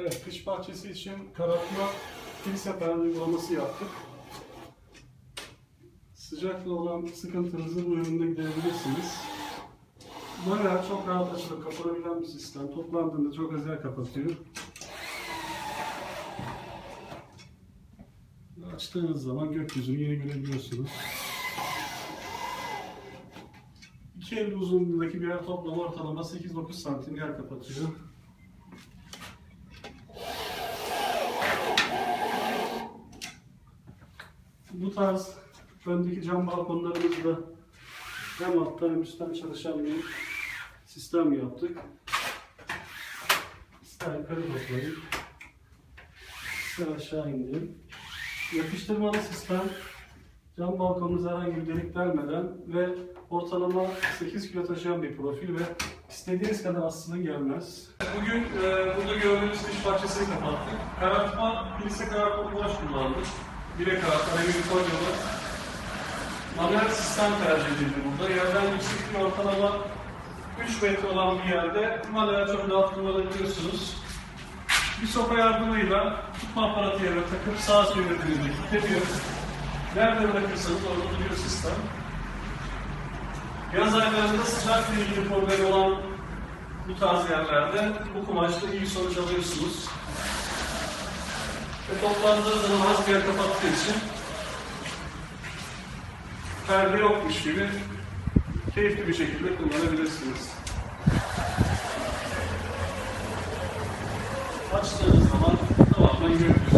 Evet, kış bahçesi için karartma kilise perde uygulaması yaptık. Sıcakla olan sıkıntınızı bu üründe giderebilirsiniz. Bayağı çok rahat açılıp kapanabilen bir sistem. Toplandığında çok özel kapatıyor. Açtığınız zaman gökyüzünü yeni görebiliyorsunuz. İki el uzunluğundaki bir yer toplam ortalama 8-9 santim yer kapatıyor. Bu tarz öndeki cam balkonlarımızda hem alttan hem üstten çalışan bir sistem yaptık. İster yukarı toplayıp ister aşağı indirip yapıştırmalı sistem cam balkonunuza herhangi bir delik delmeden ve ortalama 8 kilo taşıyan bir profil ve istediğiniz kadar aslında gelmez. Bugün e, burada gördüğünüz dış bahçesini kapattık. Karartma, kilise karartma kumaş kullandık. Bire karartma, Revit Konyalı. Manuel sistem tercih edildi burada. Yerden yüksekliği ortalama 3 metre olan bir yerde manuel çok rahat kullanabiliyorsunuz. Bir sopa yardımıyla tutma aparatı yerine takıp sağ çevirdiğinizde kilitleniyor. Nerede bırakırsanız orada duruyor sistem. Yaz aylarında sıcakla ilgili problemi olan bu tarz yerlerde bu kumaşla iyi sonuç alıyorsunuz. Ve toplandığı zaman az bir yer kapattığı için perde yokmuş gibi keyifli bir şekilde kullanabilirsiniz. Açtığınız zaman tamamen gökyüzü